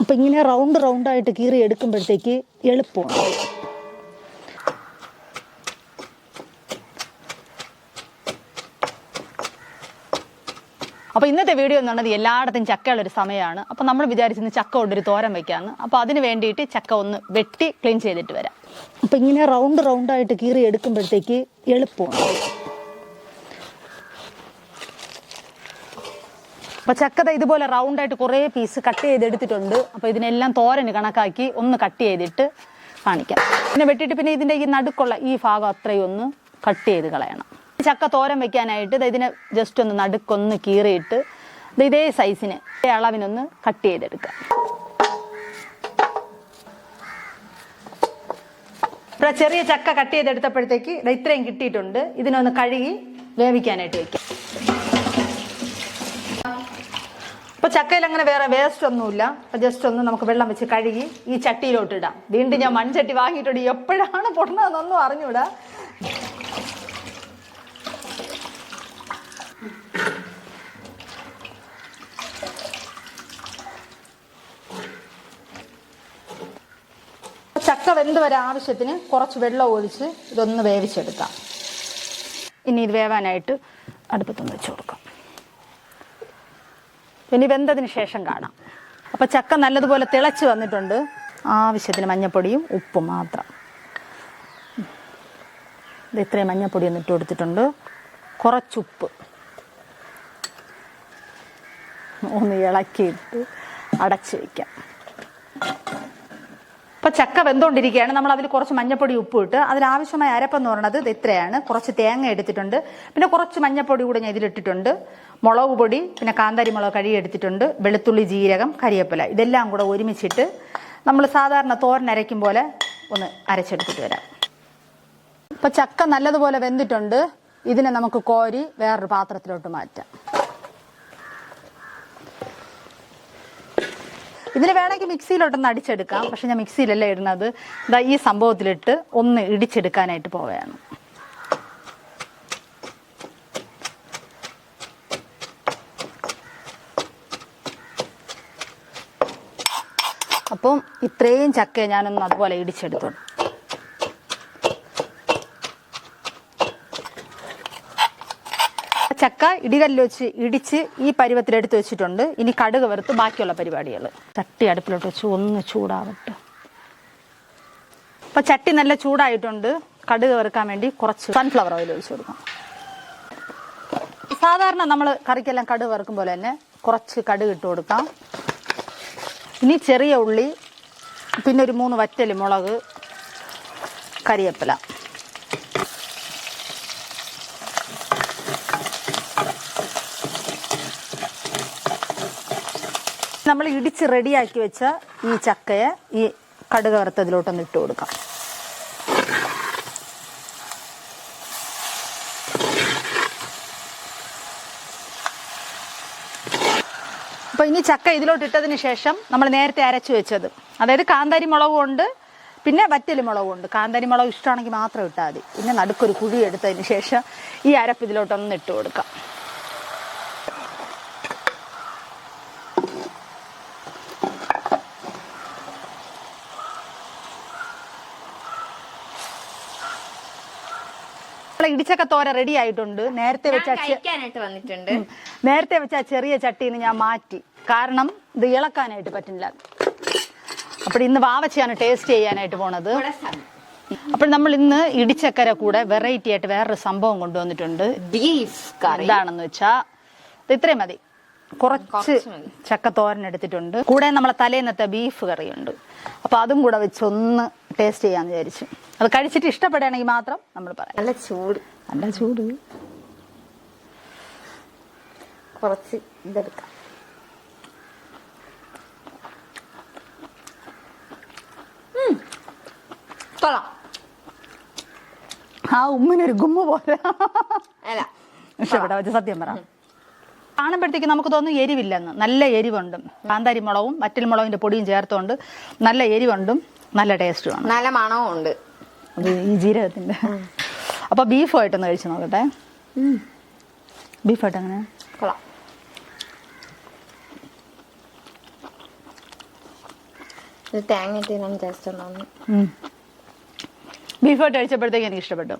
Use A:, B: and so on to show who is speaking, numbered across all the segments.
A: അപ്പം ഇങ്ങനെ റൗണ്ട് റൗണ്ടായിട്ട് കീറി എടുക്കുമ്പോഴത്തേക്ക് എളുപ്പമാണ് അപ്പോൾ ഇന്നത്തെ വീഡിയോ എന്ന് പറഞ്ഞത് എല്ലായിടത്തും ചക്കയുള്ളൊരു സമയമാണ്. അപ്പോൾ നമ്മൾ വിചാരിച്ചിരുന്നു ചക്ക കൊണ്ടൊരു തോരൻ വെക്കാമെന്ന് അപ്പോൾ അതിന് വേണ്ടിയിട്ട് ചക്ക ഒന്ന് വെട്ടി ക്ലീൻ ചെയ്തിട്ട് വരാം. അപ്പോൾ ഇങ്ങനെ റൗണ്ട് റൗണ്ടായിട്ട് കീറി എടുക്കുമ്പോഴത്തേക്ക് എളുപ്പമാണ്. അപ്പോൾ ചക്കത ഇതുപോലെ റൗണ്ടായിട്ട് കുറേ പീസ് കട്ട് ചെയ്തെടുത്തിട്ടുണ്ട്. അപ്പോൾ ഇതിനെല്ലാം തോരന് കണക്കാക്കി ഒന്ന് കട്ട് ചെയ്തിട്ട് കാണിക്കാം. പിന്നെ വെട്ടിയിട്ട് പിന്നെ ഇതിന്റെ ഈ നടുക്കുള്ള ഈ ഭാഗം അത്രയും ഒന്ന് കട്ട് ചെയ്ത് കളയണം. ചക്ക തോരൻ വെക്കാനായിട്ട് ഇതിനെ ജസ്റ്റ് ഒന്ന് നടുക്കൊന്ന് കീറിയിട്ട് ഇതേ സൈസിന് ഇതേ അളവിനൊന്ന് കട്ട് ചെയ്തെടുക്കാം. ഇവിടെ ചെറിയ ചക്ക കട്ട് ചെയ്തെടുത്തപ്പോഴത്തേക്ക് ഇത്രയും കിട്ടിയിട്ടുണ്ട്. ഇതിനൊന്ന് കഴുകി വേവിക്കാനായിട്ട് വെക്കാം. അപ്പൊ ചക്കയിൽ അങ്ങനെ വേറെ വേസ്റ്റ് ഒന്നുമില്ല. അപ്പൊ ജസ്റ്റ് ഒന്ന് നമുക്ക് വെള്ളം വെച്ച് കഴുകി ഈ ചട്ടിയിലോട്ട് ഇടാം. വീണ്ടും ഞാൻ മൺചട്ടി വാങ്ങിയിട്ടുണ്ട്. എപ്പോഴാണ് പൊടുന്നതെന്നൊന്നും അറിഞ്ഞൂടാ. ചക്ക വെന്ത് വരാൻ ആവശ്യത്തിന് കുറച്ച് വെള്ളം ഒഴിച്ച് ഇതൊന്ന് വേവിച്ചെടുക്കാം. ഇനി ഇത് വേവാനായിട്ട് അടുപ്പത്തൊന്ന് വെച്ച് കൊടുക്കാം. ഇനി വെന്തതിന് ശേഷം കാണാം. അപ്പോൾ ചക്ക നല്ലതുപോലെ തിളച്ച് വന്നിട്ടുണ്ട്. ആവശ്യത്തിന് മഞ്ഞപ്പൊടിയും ഉപ്പും മാത്രം. ഇത് ഇത്രയും മഞ്ഞപ്പൊടി ഒന്ന് ഇട്ട് കൊടുത്തിട്ടുണ്ട്. കുറച്ചുപ്പ്. ഒന്ന് ഇളക്കിയിട്ട് അടച്ച് വയ്ക്കാം അപ്പോൾ ചക്ക വെന്തുകൊണ്ടിരിക്കുകയാണ് നമ്മൾ അതിൽ കുറച്ച് മഞ്ഞപ്പൊടി ഉപ്പ് ഇട്ട് അതിനാവശ്യമായ അരപ്പെന്ന് പറയുന്നത് ഇത് ഇത്രയാണ്. കുറച്ച് തേങ്ങ എടുത്തിട്ടുണ്ട്. പിന്നെ കുറച്ച് മഞ്ഞപ്പൊടി കൂടെ ഞാൻ ഇതിലിട്ടിട്ടുണ്ട്. മുളക് പൊടി പിന്നെ കാന്താരി മുളക് കഴുകി എടുത്തിട്ടുണ്ട്. വെളുത്തുള്ളി ജീരകം കരിയേപ്പില. ഇതെല്ലാം കൂടെ ഒരുമിച്ചിട്ട് നമ്മൾ സാധാരണ തോരൻ അരയ്ക്കും പോലെ ഒന്ന് അരച്ചെടുത്തിട്ട് വരാം. ഇപ്പോൾ ചക്ക നല്ലതുപോലെ വെന്തിട്ടുണ്ട്. ഇതിനെ നമുക്ക് കോരി വേറൊരു പാത്രത്തിലോട്ട് മാറ്റാം. ഇതിന് വേണമെങ്കിൽ മിക്സിയിലോട്ടൊന്ന് അടിച്ചെടുക്കാം. പക്ഷെ ഞാൻ മിക്സിയിലല്ല ഇടുന്നത്. ഇതാ ഈ സംഭവത്തിലിട്ട് ഒന്ന് ഇടിച്ചെടുക്കാനായിട്ട് പോവുകയാണ്. അപ്പം ഇത്രയും ചക്ക ഞാനൊന്ന് അതുപോലെ ഇടിച്ചെടുത്തു. ചക്ക ഇടികല്ല് വെച്ച് ഇടിച്ച് ഈ പരുവത്തിൽ എടുത്തു വെച്ചിട്ടുണ്ട്. ഇനി കടുക് വറുത്ത് ബാക്കിയുള്ള പരിപാടികൾ. ചട്ടി അടുപ്പിലോട്ട് വെച്ച് ഒന്ന് ചൂടാവട്ടെ. അപ്പൊ ചട്ടി നല്ല ചൂടായിട്ടുണ്ട്. കടുക് വറുക്കാൻ വേണ്ടി കുറച്ച് സൺഫ്ലവർ ഓയിൽ ഒഴിച്ചു കൊടുക്കാം. സാധാരണ നമ്മൾ കറിക്കെല്ലാം കടുക് വറുക്കും പോലെ തന്നെ കുറച്ച് കടുക് ഇട്ട് കൊടുക്കാം. ഇനി ചെറിയ ഉള്ളി പിന്നെ ഒരു മൂന്ന് വറ്റൽ മുളക് കരിയേപ്പില. നമ്മൾ ഇടിച്ച് റെഡിയാക്കി വെച്ച ഈ ചക്കയെ ഈ കടുക് വറുത്തതിലോട്ടൊന്ന് ഇട്ട് കൊടുക്കാം. അപ്പോൾ ഇനി ചക്ക ഇതിലോട്ട് ഇട്ടതിന് ശേഷം നമ്മൾ നേരത്തെ അരച്ചു വെച്ചത്. അതായത് കാന്താരി മുളകും ഉണ്ട് പിന്നെ വറ്റൽ മുളകും ഉണ്ട്. കാന്താരി മുളക് ഇഷ്ടമാണെങ്കിൽ മാത്രം ഇട്ടാൽ മതി. പിന്നെ നടുക്കൊരു കുഴി എടുത്തതിന് ശേഷം ഈ അരപ്പ് ഇതിലോട്ടൊന്ന് ഇട്ട് കൊടുക്കാം. ഇടിച്ചക്ക തോര റെഡി ആയിട്ടുണ്ട്. നേരത്തെ വെച്ച
B: കഴിക്കാനായിട്ട് വന്നിട്ടുണ്ട്.
A: നേരത്തെ വെച്ച ആ ചെറിയ ചട്ടിന്ന് ഞാൻ മാറ്റി. കാരണം ഇത് ഇളക്കാനായിട്ട് പറ്റില്ല. അപ്പോൾ ഇന്ന് വാവച്ചയാണ് ടേസ്റ്റ് ചെയ്യാനായിട്ട് പോണത്. അപ്പോൾ നമ്മൾ ഇന്ന് ഇടിച്ചക്കര കൂടെ വെറൈറ്റി ആയിട്ട് വേറൊരു സംഭവം കൊണ്ടുവന്നിട്ടുണ്ട്.
B: ബീഫ് കറി
A: എന്താണെന്ന് വെച്ചാ ഇത് ഇത്രയും മതി. കുറച്ച്
B: ചക്കത്തോരൻ
A: ചക്ക തോരൻ എടുത്തിട്ടുണ്ട്. കൂടെ നമ്മളെ തലേന്നത്തെ ബീഫ് കറിയുണ്ട് അപ്പൊ അതും കൂടെ വെച്ച് ഒന്ന് ടേസ്റ്റ് ചെയ്യാന്ന് വിചാരിച്ചു. അത് കഴിച്ചിട്ട് ഇഷ്ടപ്പെടുകയാണെങ്കിൽ മാത്രം നമ്മൾ പറയാം.
B: നല്ല ചൂട്.
A: നല്ല ചൂട്.
B: കുറച്ച് ഇതെടുക്കാം. കൊള്ളാം.
A: ആ ഉമ്മനൊരു ഗുമ്മ പോലെ.
B: അല്ല.
A: ഇഷ്ടപ്പെട്ട സത്യം പറ. കാണുമ്പോഴത്തേക്ക് നമുക്ക് തോന്നും എരിവില്ലെന്ന്. നല്ല എരിവുണ്ട്. കാന്താരി മുളകും വറ്റൽ മുളകിന്റെ പൊടിയും ചേർത്തുകൊണ്ട് നല്ല എരിവുണ്ടും. നല്ല ടേസ്റ്റുമാണ്.
B: നല്ല മണവും ഉണ്ട്.
A: അത് ഈ ജീരകത്തിന്റെ. അപ്പൊ ബീഫായിട്ടൊന്ന് കഴിച്ചു നോക്കട്ടെ. ബീഫായിട്ട് അങ്ങനെ
B: കൊള്ളാം. തേങ്ങ
A: ബീഫായിട്ട് കഴിച്ചപ്പോഴത്തേക്ക് എനിക്ക് ഇഷ്ടപ്പെട്ടു.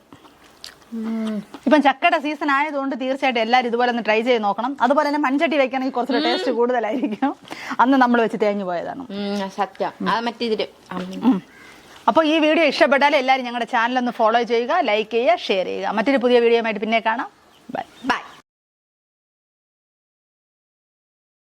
A: ഇപ്പം ചക്കയുടെ സീസൺ ആയതുകൊണ്ട് തീർച്ചയായിട്ടും എല്ലാവരും ഇതുപോലെ ഒന്ന് ട്രൈ ചെയ്ത് നോക്കണം. അതുപോലെ തന്നെ മൺചട്ടി വെക്കണമെങ്കിൽ കുറച്ചുകൂടെ ടേസ്റ്റ് കൂടുതലായിരിക്കും അന്ന് നമ്മൾ വെച്ച് തേഞ്ഞു പോയതാണ്.
B: സത്യം. അത്
A: അപ്പോൾ ഈ വീഡിയോ ഇഷ്ടപ്പെട്ടാൽ എല്ലാവരും ഞങ്ങളുടെ ചാനൽ ഒന്ന് ഫോളോ ചെയ്യുക ലൈക്ക് ചെയ്യുക ഷെയർ ചെയ്യുക. മറ്റൊരു പുതിയ വീഡിയോ ആയിട്ട് പിന്നെ കാണാം. Bye bye